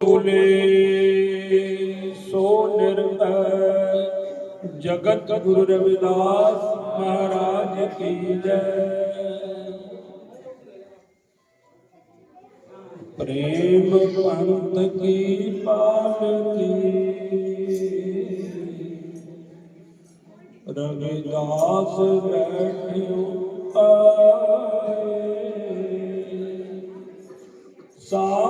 ਬੋਲੇ ਸੋ ਨਿਰਭੈ, ਜਗਤ ਗੁਰੂ ਰਵਿਦਾਸ ਮਹਾਰਾਜ ਕੀ ਜੈ। ਪ੍ਰੇਮ ਪੰਥ ਕੀ ਪਾਲਕੀ ਰਵਿਦਾਸ ਬੈਠਿਓ ਆਏ। ਸਾਚੇ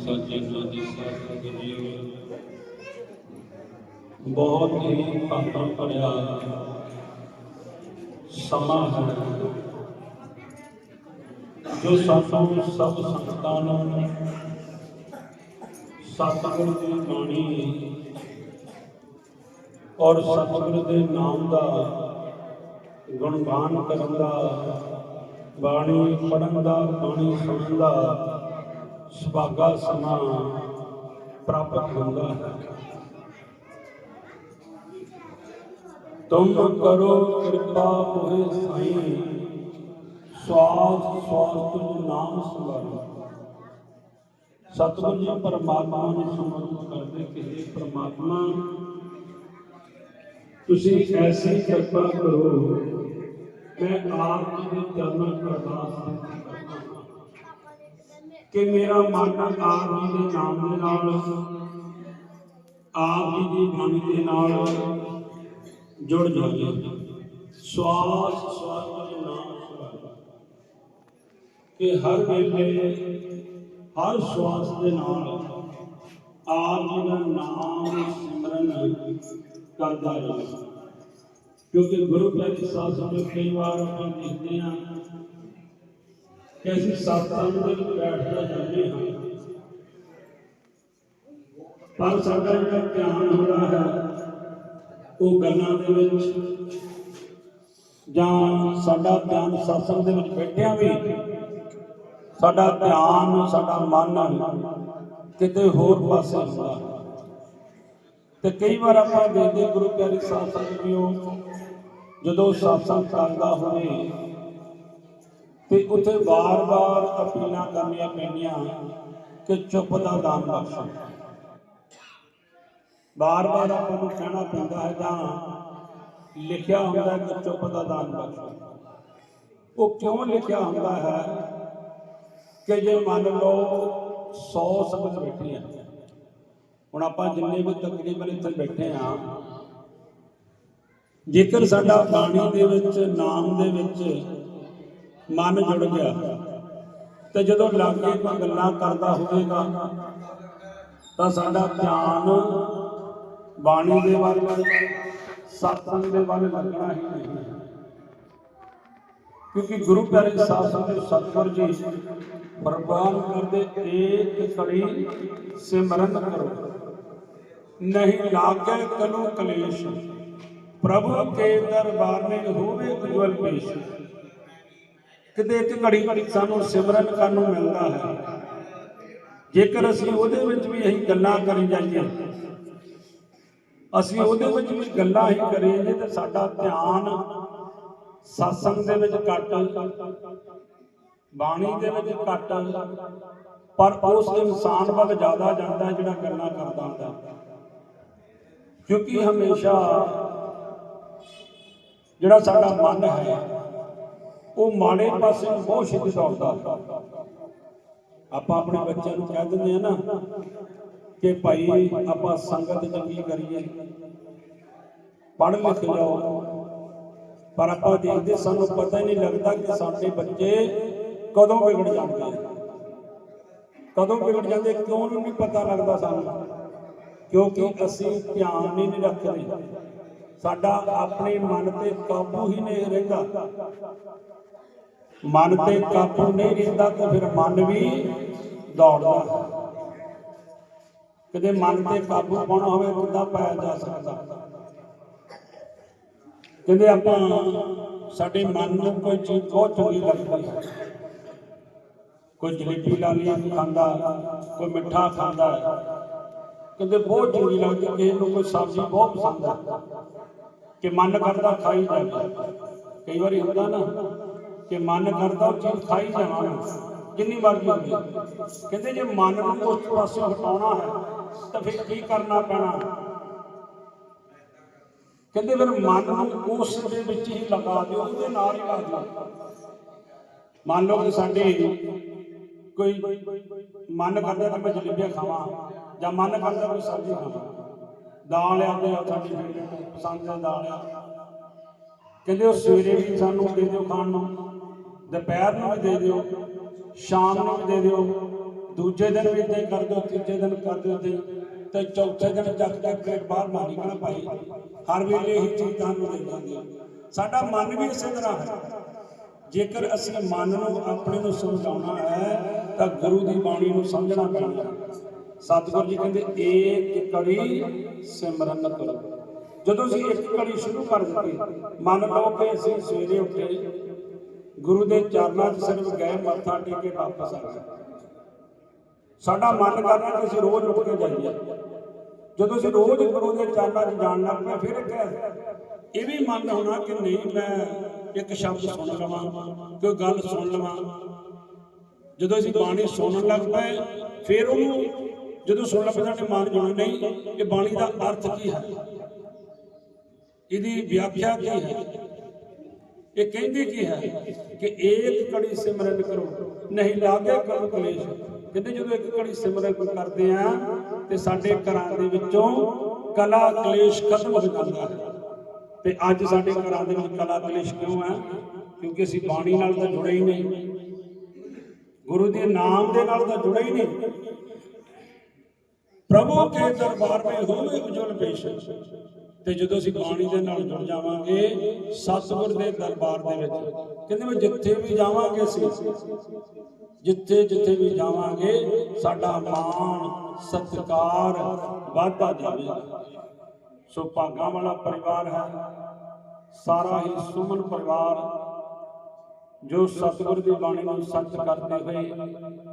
ਸਤਿਗੁਰ ਦੀ ਸਾਜੀ ਨਾਦੀ ਸਾਧ ਬਹੁਤ ਹੀ ਪਾਪਾਂ ਭਰਿਆ ਸਮਾਂ ਹੈ ਜੋ ਸਾਨੂੰ ਸਭ ਸੰਗਤਾਂ ਨੂੰ ਸਤਿਗੁਰ ਦੀ ਬਾਣੀ ਔਰ ਸਤਿਗੁਰ ਦੇ ਨਾਮ ਦਾ ਗੁਣਗਾਨ ਕਰਨ ਦਾ ਬਾਣੀ ਪੜਨ ਦਾ ਬਾਣੀ ਸੁਣਨ ਦਾ ਸੁਭਾਗਾ ਸਮਾਂ ਪ੍ਰਾਪਤ ਹੁੰਦਾ ਹੈ। ਤੁਮ ਕਰੋ ਕਿਰਪਾ ਹੋਏ ਸਾਈਂ ਸਵਾਸ ਸਵਾਸ ਤੁਝ ਨਾਮ ਸੰਭਾਲੋ। ਸਤਿਗੁਰ ਜੀ ਪਰਮਾਤਮਾ ਨੂੰ ਸਮਰਪਿਤ ਕਰਦੇ ਕਿ हे ਪਰਮਾਤਮਾ, ਤੁਸੀਂ ਐਸੀ ਕਿਰਪਾ ਕਰੋ, ਮੈਂ ਆਪ ਜੀ ਦੇ ਚਰਨਾਂ ਅਰਦਾਸ ਕਰਦਾ ਕਿ ਮੇਰਾ ਮਨ ਆਪ ਜੀ ਦੇ ਨਾਮ ਦੇ ਨਾਲ, ਆਪ ਜੀ ਦੀ ਬਾਣੀ ਦੇ ਨਾਲ ਜੁੜ ਜਾਵੇ। ਸਵਾਸ ਸਵਾਸ ਦੇ ਨਾਮ ਸੁਭਾਗਾ ਕਿ ਹਰ ਵੇਲੇ, ਹਰ ਸਵਾਸ ਦੇ ਨਾਲ ਆਪ ਜੀ ਦਾ ਨਾਮ ਸਿਮਰਨ ਕਰਦਾ ਰਹੇ। ਕਿਉਂਕਿ ਗੁਰੂ ਪਿਆਰੇ ਸਾਧ ਸੰਗਤ ਕਈ ਵਾਰ ਆਪਾਂ ਦੇਖਦੇ ਹਾਂ ਕਿ ਅਸੀਂ ਸਤਸੰਗ ਦੇ ਵਿੱਚ ਬੈਠਦੇ ਜਾਂਦੇ ਹਾਂ। ਪਰ ਸਾਡਾ ਜਿਹੜਾ ਧਿਆਨ ਹੁੰਦਾ ਹੈ, ਉਹ ਗੱਲਾਂ ਦੇ ਵਿੱਚ ਜਾਂ ਸਾਡਾ ਧਿਆਨ ਸਤਸੰਗ ਦੇ ਵਿੱਚ ਬੈਠਿਆਂ ਵੀ, ਸਾਡਾ ਧਿਆਨ, ਸਾਡਾ ਮਨ ਕਿਤੇ ਹੋਰ ਪਾਸੇ ਹੁੰਦਾ ਤੇ ਕਈ ਵਾਰ ਆਪਾਂ ਦੇਖਦੇ ਗੁਰੂ ਪਿਆਰੇ ਸਾਧ ਸੰਗਤ ਜੀਓ, ਜਦੋਂ ਸਤਸੰਗ ਕਰਦਾ ਹੋਵੇ ਤੇ ਉੱਥੇ ਵਾਰ-ਵਾਰ ਅਪੀਲਾਂ ਕਰਨੀਆਂ ਪੈਂਦੀਆਂ ਕਿ ਚੁੱਪ ਦਾ ਦਾਨ ਬਖਸ਼ੋ ਵਾਰ-ਵਾਰ ਆਪਾਂ ਨੂੰ ਕਹਿਣਾ ਪੈਂਦਾ ਹੈ ਜਾਂ ਲਿਖਿਆ ਹੁੰਦਾ ਕਿ ਚੁੱਪ ਦਾ ਦਾਨ ਬਖਸ਼ੋ ਉਹ ਕਿਉਂ ਲਿਖਿਆ ਹੁੰਦਾ ਹੈ ਕਿ ਜੇ ਮੰਨ ਲਓ 100 ਸੰਗਤ ਬੈਠੀ ਹੈ ਹੁਣ ਆਪਾਂ ਜਿੰਨੇ ਵੀ ਤਕਰੀਬਨ ਇੱਥੇ ਬੈਠੇ ਆ ਜੇਕਰ ਸਾਡਾ ਬਾਣੀ ਦੇ ਵਿੱਚ, ਨਾਮ ਦੇ ਵਿੱਚ ਮਨ ਜੁੜ ਗਿਆ। ਤੇ ਜਦੋਂ ਲਾਗੇ ਕੋਈ ਗੱਲਾਂ ਕਰਦਾ ਹੋਵੇਗਾ, ਤਾਂ ਸਾਡਾ ਧਿਆਨ ਬਾਣੀ ਦੇ ਵੱਲ ਸਤਸੰਗ ਦੇ ਵੱਲ ਲੱਗਣਾ ਹੀ ਨਹੀਂ। ਕਿਉਂਕਿ ਗੁਰੂ ਪਿਆਰੇ ਸਾਧ ਸੰਗਤ ਸਤਿਗੁਰ ਜੀ ਫਰਮਾਨ ਕਰਦੇ, ਏਕ ਕੜੀ ਸਿਮਰਨ ਕਰੋ। ਨਹੀਂ ਲਾਗੇ ਕਲੂ ਕਲੇਸ਼, ਪ੍ਰਭੂ ਕੇ ਦਰਬਾਰ ਨੇ ਹੋਵੇ ਉਜਵਲ ਪੇਸ਼ ਕਿਤੇ ਇੱਕ ਘੜੀ ਘੜੀ ਸਾਨੂੰ ਸਿਮਰਨ ਕਰਨ ਨੂੰ ਮਿਲਦਾ ਹੈ। ਜੇਕਰ ਅਸੀਂ ਉਹਦੇ ਵਿੱਚ ਵੀ ਅਸੀਂ ਗੱਲਾਂ ਕਰੀ ਜਾਈਏ, ਅਸੀਂ ਉਹਦੇ ਵਿੱਚ ਵੀ ਗੱਲਾਂ ਹੀ ਕਰੀਏ ਤੇ ਸਾਡਾ ਧਿਆਨ ਸਤਸੰਗ ਦੇ ਵਿੱਚ ਘੱਟ, ਬਾਣੀ ਦੇ ਵਿੱਚ ਘੱਟ, ਪਰ ਉਸ ਇਨਸਾਨ ਵੱਲ ਜ਼ਿਆਦਾ ਜਾਂਦਾ ਜਿਹੜਾ ਗੱਲਾਂ ਕਰਦਾ ਹੁੰਦਾ ਕਿਉਂਕਿ ਹਮੇਸ਼ਾ ਜਿਹੜਾ ਸਾਡਾ ਮਨ ਹੈ ਉਹ ਮਾੜੇ ਪਾਸੇ ਨੂੰ ਬਹੁਤ ਛੇਤੀ ਦੌੜਦਾ। ਆਪਾਂ ਆਪਣੇ ਬੱਚਿਆਂ ਨੂੰ ਕਹਿ ਦਿੰਦੇ ਆ ਨਾ ਕਿ ਭਾਈ, ਆਪਾਂ ਸੰਗਤ ਚੰਗੀ ਕਰੀਏ। ਪੜ੍ਹ ਲਿਖ ਜਾਓ ਪਰ ਆਪਾਂ ਦੇਖਦੇ ਸਾਨੂੰ ਪਤਾ ਹੀ ਨਹੀਂ ਲੱਗਦਾ ਕਿ ਸਾਡੇ ਬੱਚੇ ਕਦੋਂ ਵਿਗੜ ਜਾਂਦੇ ਆ। ਕਦੋਂ ਵਿਗੜ ਜਾਂਦੇ ਕਿਉਂ ਨੂੰ ਨਹੀਂ ਪਤਾ ਲੱਗਦਾ ਸਾਨੂੰ? ਕਿਉਂਕਿ ਅਸੀਂ ਧਿਆਨ ਹੀ ਨਹੀਂ ਰੱਖਦੇ। ਸਾਡਾ ਆਪਣੇ ਮਨ ਤੇ ਕਾਬੂ ਹੀ ਨਹੀਂ ਰਹਿੰਦਾ। ਮਨ ਤੇ ਕਾਬੂ ਨਹੀਂ ਰਹਿੰਦਾ ਤਾਂ ਫਿਰ ਮਨ ਵੀ ਦੌੜਦਾ ਕਦੇ ਮਨ ਤੇ ਕਾਬੂ ਪਾਉਣਾ ਹੋਵੇ ਕਿੱਦਾਂ ਪਾਇਆ ਜਾ ਸਕਦਾ। ਕਹਿੰਦੇ ਆਪਾਂ, ਸਾਡੇ ਮਨ ਨੂੰ ਕੋਈ ਚੀਜ਼ ਬਹੁਤ ਚੰਗੀ ਲੱਗਦੀ ਹੈ। ਕੋਈ ਜਲੇਬੀ ਲਾ ਲਈ, ਖਾਂਦਾ, ਕੋਈ ਮਿੱਠਾ ਖਾਂਦਾ। ਹੈ ਕਹਿੰਦੇ ਬਹੁਤ ਚੰਗੀ ਲੱਗਦੀ ਕਿਸੇ ਨੂੰ ਕੋਈ ਸਬਜ਼ੀ ਬਹੁਤ ਪਸੰਦ ਹੈ। ਕਿ ਮਨ ਕਰਦਾ ਖਾਈ ਜਾਂਦਾ ਕਈ ਵਾਰੀ ਹੁੰਦਾ ਨਾ ਕਿ ਮਨ ਕਰਦਾ ਚੀਜ਼ ਖਾਈ ਜਾਵਾਂ। ਮੈਂ, ਜਿੰਨੀ ਮਰਜ਼ੀ ਹੋਵੇ ਕਹਿੰਦੇ ਜੇ ਮਨ ਨੂੰ ਉਸ ਪਾਸੇ ਹਟਾਉਣਾ ਹੈ ਤਾਂ ਫਿਰ ਕੀ ਕਰਨਾ ਪੈਣਾ? ਕਹਿੰਦੇ ਫਿਰ ਮਨ ਨੂੰ ਉਸ ਦੇ ਵਿੱਚ ਹੀ ਲਗਾ ਦਿਓ ਉਹਦੇ ਨਾਲ ਹੀ ਲਾ ਦਿਓ। ਮੰਨ ਲਓ ਕਿ ਸਾਡੇ ਕੋਈ ਮਨ ਕਰਦਾ ਕਿ ਮੈਂ ਜਲੇਬੀਆਂ ਖਾਵਾਂ ਜਾਂ ਮਨ ਕਰਦਾ ਕੋਈ ਸਬਜ਼ੀ ਖਾਵਾਂ। ਦਾਲ ਆ ਤੇ ਸਾਡੀ ਫੇਵਰੇਟ ਪਸੰਦ ਦਾ ਦਾਲ ਆ। ਕਹਿੰਦੇ ਉਹ ਸਵੇਰੇ ਵੀ ਸਾਨੂੰ ਦੇ ਦਿਓ ਖਾਣ ਨੂੰ। ਦੁਪਹਿਰ ਨੂੰ ਵੀ ਦੇ ਦਿਓ, ਸ਼ਾਮ ਨੂੰ ਵੀ ਦੇ ਦਿਓ, ਦੂਜੇ ਦਿਨ ਵੀ ਇਦਾਂ ਕਰ ਦਿਓ, ਤੀਜੇ ਦਿਨ ਕਰ ਦਿਓ ਤੇ ਤੇ ਚੌਥੇ ਦਿਨ ਚੱਕ ਕੇ ਪਲੇਟ ਬਾਹਰ ਮਾਰੀ ਕਣਾ ਭਾਈ, ਹਰ ਵੇਲੇ ਇਹ ਚੀਜ਼ ਤੁਹਾਨੂੰ ਦੇ ਜਾਂਦੇ ਸਾਡਾ ਮਨ ਵੀ ਇਸੇ ਤਰ੍ਹਾਂ ਹੈ। ਜੇਕਰ ਅਸੀਂ ਮਨ ਨੂੰ ਆਪਣੇ ਨੂੰ ਸਮਝਾਉਣਾ ਹੈ, ਤਾਂ ਗੁਰੂ ਦੀ ਬਾਣੀ ਨੂੰ ਸਮਝਣਾ ਪੈਣਾ ਹੈ। ਸਤਿਗੁਰੂ ਜੀ ਕਹਿੰਦੇ, ਏਕ ਕੜੀ ਸਿਮਰਨ ਕਰੋ ਜਦੋਂ ਅਸੀਂ ਇੱਕ ਕੜੀ ਸ਼ੁਰੂ ਕਰ ਦਿੱਤੀ, ਮੰਨ ਲਓ ਕਿ ਅਸੀਂ ਸਵੇਰੇ ਉੱਠੇ ਗੁਰੂ ਦੇ ਚਰਨਾਂ 'ਚ ਸਿਰਫ ਗਏ ਮੱਥਾ ਟੇਕ ਕੇ ਵਾਪਸ ਆ ਗਏ। ਸਾਡਾ ਮਨ ਕਰਨਾ ਕਿ ਅਸੀਂ ਰੋਜ਼ ਉੱਠ ਕੇ ਜਾਈਏ। ਜਦੋਂ ਅਸੀਂ ਰੋਜ਼ ਗੁਰੂ ਦੇ ਚਰਨਾਂ 'ਚ ਜਾਣ ਲੱਗ ਪਏ, ਫਿਰ ਇੱਕ ਇਹ ਵੀ ਮਨ ਹੋਣਾ ਕਿ ਨਹੀਂ, ਮੈਂ ਇੱਕ ਸ਼ਬਦ ਸੁਣ ਲਵਾਂ, ਕੋਈ ਗੱਲ ਸੁਣ ਲਵਾਂ। ਜਦੋਂ ਅਸੀਂ ਬਾਣੀ ਸੁਣਨ ਲੱਗ ਪਏ, ਫਿਰ ਉਹਨੂੰ ਜਦੋਂ ਸੁਣਨ ਲੱਗ ਪਏ, ਸਾਡੇ ਮਨ ਜੁੜਨ ਨਹੀਂ ਕਿ ਬਾਣੀ ਦਾ ਅਰਥ ਕੀ ਹੈ? ਇਹਦੀ ਵਿਆਖਿਆ ਕੀ ਹੈ? ਇਹ ਕਹਿੰਦੀ ਕੀ ਹੈ ਕਿ ਏਕ ਕੜੀ ਸਿਮਰਨ ਕਰੋ, ਨਹੀਂ ਲਾਗੇ ਕਰੋ ਕਲੇਸ਼। ਕਹਿੰਦੇ ਜਦੋਂ ਇੱਕ ਕੜੀ ਸਿਮਰਨ ਕਰਦੇ ਆ, ਤੇ ਸਾਡੇ ਘਰਾਂ ਦੇ ਵਿੱਚੋਂ ਕਲਾ ਕਲੇਸ਼ ਖਤਮ ਹੋ ਜਾਂਦਾ ਹੈ। ਤੇ ਅੱਜ ਸਾਡੇ ਘਰਾਂ ਦੇ ਵਿੱਚ ਕਲਾ ਕਲੇਸ਼ ਕਿਉਂ ਹੈ? ਕਿਉਂਕਿ ਅਸੀਂ ਬਾਣੀ ਨਾਲ ਤਾਂ ਜੁੜੇ ਹੀ ਨਹੀਂ। ਗੁਰੂ ਦੇ ਨਾਮ ਦੇ ਨਾਲ ਤਾਂ ਜੁੜੇ ਹੀ ਨਹੀਂ। ਪ੍ਰਭੂ ਕੇ ਦਰਬਾਰ ਵਿੱਚ ਹੋਵੇ ਉਜਲ ਪੇਸ਼। ਤੇ ਜਦੋਂ ਅਸੀਂ ਬਾਣੀ ਦੇ ਨਾਲ ਜੁੜ ਜਾਵਾਂਗੇ ਸਤਿਗੁਰ ਦੇ ਦਰਬਾਰ ਦੇ ਵਿੱਚ। ਕਹਿੰਦੇ ਮੈਂ ਜਿੱਥੇ ਵੀ ਜਾਵਾਂਗੇ ਅਸੀਂ, ਜਿੱਥੇ ਜਿੱਥੇ ਵੀ ਜਾਵਾਂਗੇ, ਸਾਡਾ ਮਾਣ, ਸਤਿਕਾਰ ਵਧਦਾ ਜਾਵੇਗਾ ਸੋ ਭਾਗਾਂ ਵਾਲਾ ਪਰਿਵਾਰ ਹੈ, ਸਾਰਾ ਹੀ ਸੁਮਨ ਪਰਿਵਾਰ, ਜੋ ਸਤਿਗੁਰ ਦੀ ਬਾਣੀ ਨੂੰ ਸੱਚ ਕਰਦੇ ਹੋਏ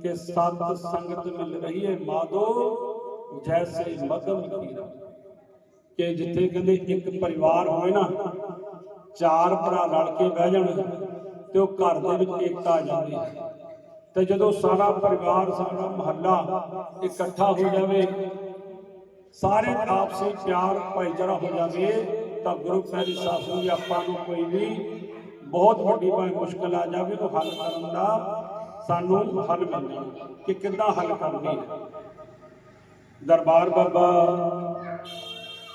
ਕਿ ਸਤ ਸੰਗਤ ਮਿਲ ਰਹੀ ਹੈ। ਮਾਧੋ, ਜੈਸੇ ਮਦਮ ਖੀਰਾ। ਕਿ ਜਿੱਥੇ ਕਹਿੰਦੇ ਇੱਕ ਪਰਿਵਾਰ ਹੋਵੇ ਨਾ, ਚਾਰ ਭਰਾ ਰਲ ਕੇ ਬਹਿ ਜਾਣ ਤੇ ਉਹ ਘਰ ਦੇ ਵਿੱਚ ਏਕਤਾ ਆ ਜਾਂਦੀ ਹੈ। ਤੇ ਜਦੋਂ ਸਾਰਾ ਪਰਿਵਾਰ, ਸਾਰਾ ਮਹੱਲਾ ਇਕੱਠਾ ਹੋ ਜਾਵੇ, ਸਾਰੇ ਆਪਸੀ ਪਿਆਰ ਭਾਈਚਾਰਾ ਹੋ ਜਾਵੇ, ਤਾਂ ਗੁਰੂ ਪਿਆਰੀ ਸਾਹਿਬ ਜੀ ਆਪਾਂ ਨੂੰ ਕੋਈ ਵੀ ਬਹੁਤ ਵੱਡੀ ਭਾਵੇਂ ਮੁਸ਼ਕਲ ਆ ਜਾਵੇ, ਉਹ ਹੱਲ ਕਰਨ ਦਾ ਸਾਨੂੰ ਹੱਲ ਮਿਲ ਜਾਣਾ ਕਿ ਕਿੱਦਾਂ ਹੱਲ ਕਰਨੀ ਹੈ। ਦਰਬਾਰ ਬਾਬਾ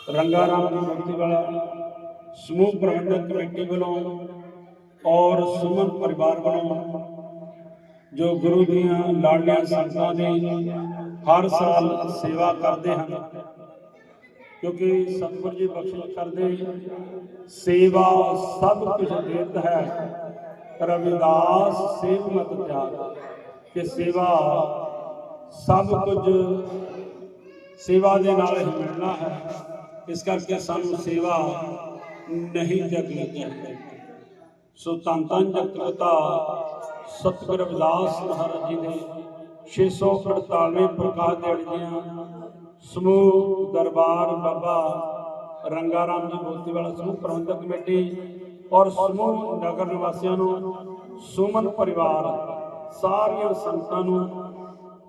ਰੰਗਾ ਰਾਮ ਦੀ ਮੂਰਤੀ ਵਾਲਾ, ਸਮੂਹ ਪ੍ਰਬੰਧਕ ਕਮੇਟੀ ਵੱਲੋਂ ਔਰ ਸੁਮਨ ਪਰਿਵਾਰ ਵੱਲੋਂ ਜੋ ਗੁਰੂ ਦੀਆਂ ਲਾਡਲੀਆਂ ਸੰਗਤਾਂ ਦੀ ਹਰ ਸਾਲ ਸੇਵਾ ਕਰਦੇ ਹਨ, ਕਿਉਂਕਿ ਸਤਿਗੁਰ ਜੀ ਬਖਸ਼ਿਸ਼ ਕਰਦੇ, ਸੇਵਾ ਸਭ ਕੁਝ ਦੇਤ ਹੈ। ਰਵਿਦਾਸ ਸੇਵ ਮਤ ਤਿਆਗ, ਕਿ ਸੇਵਾ ਸਭ ਕੁਝ ਸੇਵਾ ਦੇ ਨਾਲ ਹੀ ਮਿਲਣਾ ਹੈ। ਇਸ ਕਰਕੇ ਸਾਨੂੰ ਸੇਵਾ ਨਹੀਂ ਤਿਆਗਣੀ ਚਾਹੀਦੀ ਸੋ ਧੰਨ ਧੰਨ ਜਗਤਪਤਾ ਸਤਿਗੁਰ ਅਵਦਾਸ ਮਹਾਰਾਜ ਜੀ ਦੇ 648 ਪ੍ਰਕਾਸ਼ ਦਿਹਾੜੀ ਦੀਆਂ ਸਮੂਹ ਦਰਬਾਰ ਬਾਬਾ ਰੰਗਾ ਰਾਮ ਜੀ ਮੂਰਤੀ ਵਾਲਾ ਸਮੂਹ ਪ੍ਰਬੰਧਕ ਕਮੇਟੀ ਔਰ ਸਮੂਹ ਨਗਰ ਨਿਵਾਸੀਆਂ ਨੂੰ ਸੁਮਨ ਪਰਿਵਾਰ ਸਾਰੀਆਂ ਸੰਗਤਾਂ ਨੂੰ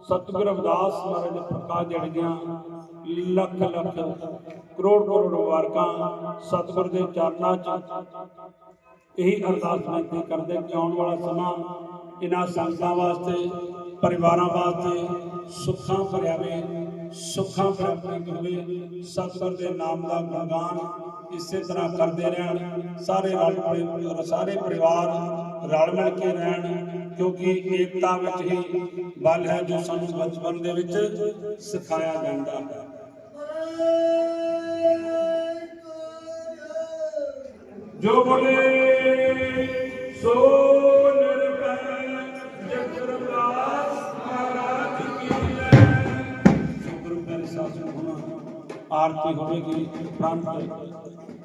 ਸਤਿਗੁਰ ਅਵਦਾਸ ਮਹਾਰਾਜ ਦੇ ਪ੍ਰਕਾਸ਼ ਦਿਹਾੜੀ ਦੀਆਂ ਲੱਖ ਲੱਖ ਕਰੋੜ ਕਰੋੜ ਮੁਬਾਰਕਾਂ ਸਤਿਗੁਰ ਦੇ ਚਰਨਾਂ 'ਚ। ਇਹੀ ਅਰਦਾਸ ਬੇਨਤੀ ਕਰਦੇ ਕਿ ਆਉਣ ਵਾਲਾ ਸਮਾਂ ਇਹਨਾਂ ਸੰਗਤਾਂ ਵਾਸਤੇ, ਪਰਿਵਾਰਾਂ ਵਾਸਤੇ ਸੁੱਖਾਂ ਭਰਿਆਵੇ, ਸੁੱਖਾਂ ਪ੍ਰਾਪਤ ਹੋਵੇ ਸਤਿਗੁਰ ਦੇ ਨਾਮ ਦਾ ਗੁਣਗਾਨ ਇਸੇ ਤਰ੍ਹਾਂ ਕਰਦੇ ਰਹਿਣ। ਸਾਰੇ ਰਲ ਪਰਿ- ਸਾਰੇ ਪਰਿਵਾਰ ਰਲ ਮਿਲ ਕੇ ਰਹਿਣ, ਕਿਉਂਕਿ ਏਕਤਾ ਵਿੱਚ ਹੀ ਬਲ ਹੈ ਜੋ ਸਾਨੂੰ ਬਚਪਨ ਦੇ ਵਿੱਚ ਸਿਖਾਇਆ ਜਾਂਦਾ ਹੈ। ਜੋ ਬੋਲੇ, ਸੋ ਨਿਰਭੈ ਜਗਰਦਾਸ ਮਹਾਰਾਜ ਕੀ ਜੈ ਗੁਰੂ ਪਿਆਰੇ ਸਾਧ ਸੰਗਤ ਆਰਤੀ ਹੋਵੇਗੀ, ਪ੍ਰਾਂਤ